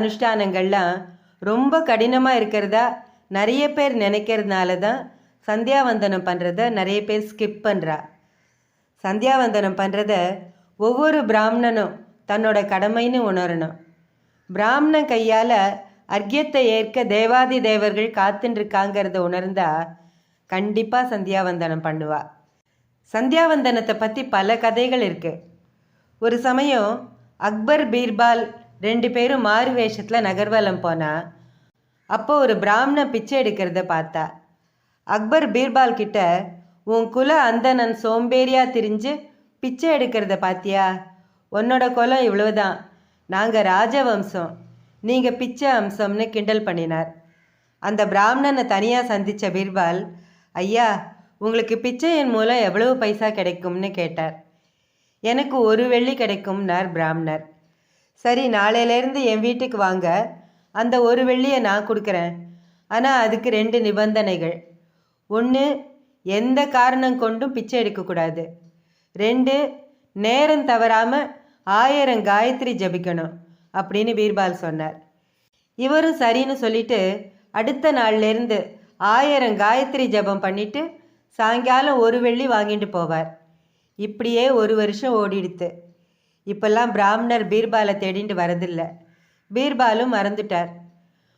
அனுஷ்டானங்கள்லாம் ரொம்ப கடினமாக இருக்கிறதா நிறைய பேர் நினைக்கிறதுனால தான் சந்தியாவந்தனம் பண்ணுறத நிறைய பேர் ஸ்கிப் பண்ணுறா சந்தியாவந்தனம் பண்ணுறத ஒவ்வொரு பிராமணனும் தன்னோட கடமைன்னு உணரணும். பிராமணன் கையால் அர்க்கியத்தை ஏற்க தேவாதி தேவர்கள் காத்துருக்காங்கிறத உணர்ந்தா கண்டிப்பாக சந்தியாவந்தனம் பண்ணுவா. சந்தியாவந்தனத்தை பற்றி பல கதைகள் இருக்குது ஒரு சமயம் அக்பர் பீர்பால் ரெண்டு பேரும் மாறு வேஷத்தில் நகர்வலம் போனா அப்போ ஒரு பிராமண பிச்சை எடுக்கிறத பார்த்தா. அக்பர் பீர்பால் கிட்ட உன் குல அந்தணன் சோம்பேறியா திரிஞ்சு பிச்சை எடுக்கிறத பாத்தியா? உன்னோட குலம் இவ்வளவுதான். நாங்கள் ராஜவம்சம். நீங்கள் பிச்சை அம்சம்னு கிண்டல் பண்ணினார். அந்த பிராமணனை தனியாக சந்தித்த பீர்பால் ஐயா உங்களுக்கு பிச்சையின் மூலம் எவ்வளவு பைசா கிடைக்கும்னு கேட்டார். எனக்கு ஒரு வெள்ளி கிடைக்கும்னார் பிராமணர். சரி நாளையிலேருந்து என் வீட்டுக்கு வாங்க. அந்த ஒரு வெள்ளியை நான் கொடுக்குறேன். ஆனால் அதுக்கு ரெண்டு நிபந்தனைகள். ஒன்று எந்த காரணம் கொண்டும் பிச்சை எடுக்கக்கூடாது ரெண்டு நேரம் தவறாமல் ஆயிரம் காயத்ரி ஜபிக்கணும் அப்படின்னு பீர்பால் சொன்னார். இவரும் சரின்னு சொல்லிட்டு அடுத்த நாள்லேருந்து ஆயிரம் காயத்ரி ஜபம் பண்ணிட்டு சாயங்காலம் ஒரு வெள்ளி வாங்கிட்டு போவார். இப்படியே ஒரு வருஷம் ஓடிடுத்து. இப்பெல்லாம் பிராமணர் பீர்பாலை தேடிட்டு வரதில்லை. பீர்பாலும் மறந்துட்டார்.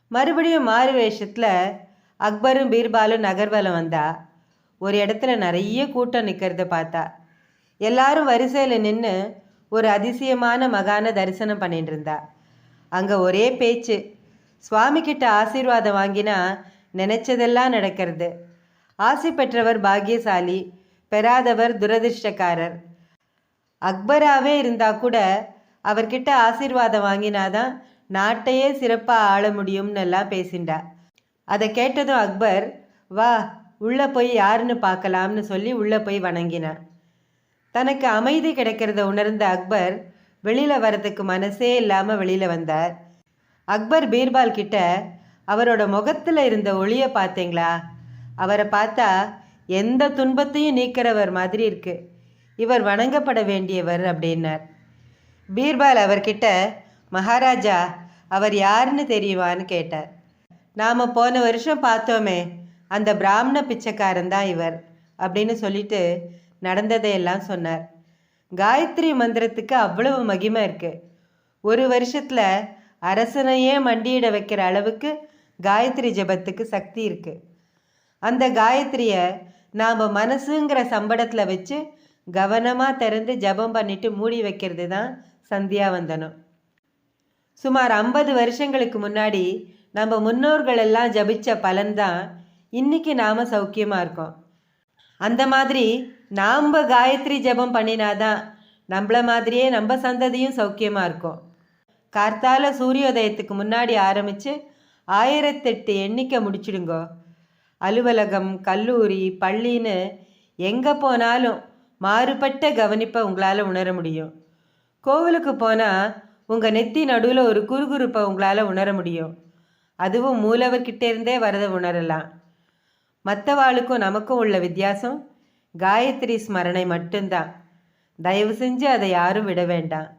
மறுபடியும் மாறு வேஷத்தில் அக்பரும் பீர்பாலும் நகர்வலம் வந்தா ஒரு இடத்துல நிறைய கூட்டம் நிற்கிறத பார்த்தா. எல்லாரும் வரிசையில் நின்று ஒரு அதிசயமான மகான தரிசனம் பண்ணிட்டு இருந்தா அங்கே ஒரே பேச்சு. சுவாமி கிட்ட ஆசீர்வாதம் வாங்கினா நினைச்சதெல்லாம் நடக்கிறது. ஆசி பெற்றவர் பாக்கியசாலி பெறாதவர் துரதிர்ஷ்டக்காரர். அக்பராகவே இருந்தால் கூட அவர்கிட்ட ஆசீர்வாதம் வாங்கினாதான் நாட்டையே சிறப்பாக ஆள முடியும்னு எல்லாம் பேசிண்டா. அதை கேட்டதும் அக்பர் வா உள்ளே போய் யாருன்னு பார்க்கலாம்னு சொல்லி உள்ளே போய் வணங்கினான் தனக்கு அமைதி கிடைக்கிறத உணர்ந்த அக்பர் வெளியில் வரதுக்கு மனசே இல்லாமல் வெளியில் வந்தார். அக்பர் பீர்பால் கிட்ட அவரோட முகத்தில் இருந்த ஒளியை பார்த்தீங்களா அவரை பார்த்தா எந்த துன்பத்தையும் நீக்கிறவர் மாதிரி இருக்குது இவர் வணங்கப்பட வேண்டியவர் அப்படின்னார். பீர்பால் அவர்கிட்ட மகாராஜா அவர் யாருன்னு தெரியுமான்னு கேட்டார். நாம் போன வருஷம் பார்த்தோமே அந்த பிராமண பிச்சைக்காரன் தான் இவர் அப்படின்னு சொல்லிட்டு நடந்ததையெல்லாம் சொன்னார். காயத்ரி மந்திரத்துக்கு அவ்வளவு மகிமை இருக்குது ஒரு வருஷத்தில் அரசனையே மண்டியிட வைக்கிற அளவுக்கு காயத்ரி ஜபத்துக்கு சக்தி இருக்குது அந்த காயத்ரியை நாம் மனசுங்கிற சம்படத்தில் வச்சு கவனமாக திறந்து ஜபம் பண்ணிட்டு மூடி வைக்கிறது தான் சந்தியாவந்தனம். சுமார் ஐம்பது வருஷங்களுக்கு முன்னாடி நம்ம முன்னோர்கள் எல்லாம் ஜபிச்ச பலன்தான் இன்னைக்கு நாம் சௌக்கியமாக இருக்கோம். அந்த மாதிரி நாம் காயத்ரி ஜபம் பண்ணினாதான் நம்மள மாதிரியே நம்ம சந்ததியும் சௌக்கியமாக இருக்கும். கார்த்தால சூரியோதயத்துக்கு முன்னாடி ஆரம்பித்து ஆயிரத்தெட்டு எண்ணிக்கை முடிச்சிடுங்கோ. அலுவலகம் கல்லூரி பள்ளின்னு எங்கே போனாலும் மாறுபட்ட கவனிப்பை உங்களால் உணர முடியும். கோவிலுக்கு போனால் உங்கள் நெத்தி நடுவில் ஒரு குறுகுறுப்பை உங்களால் உணர முடியும். அதுவும் மூலவர்கிட்டேருந்தே வரதை உணரலாம். மற்றவாளுக்கும் நமக்கும் உள்ள வித்தியாசம் காயத்ரி ஸ்மரணை மட்டும்தான். தயவு செஞ்சு அதை யாரும் விட வேண்டாம்.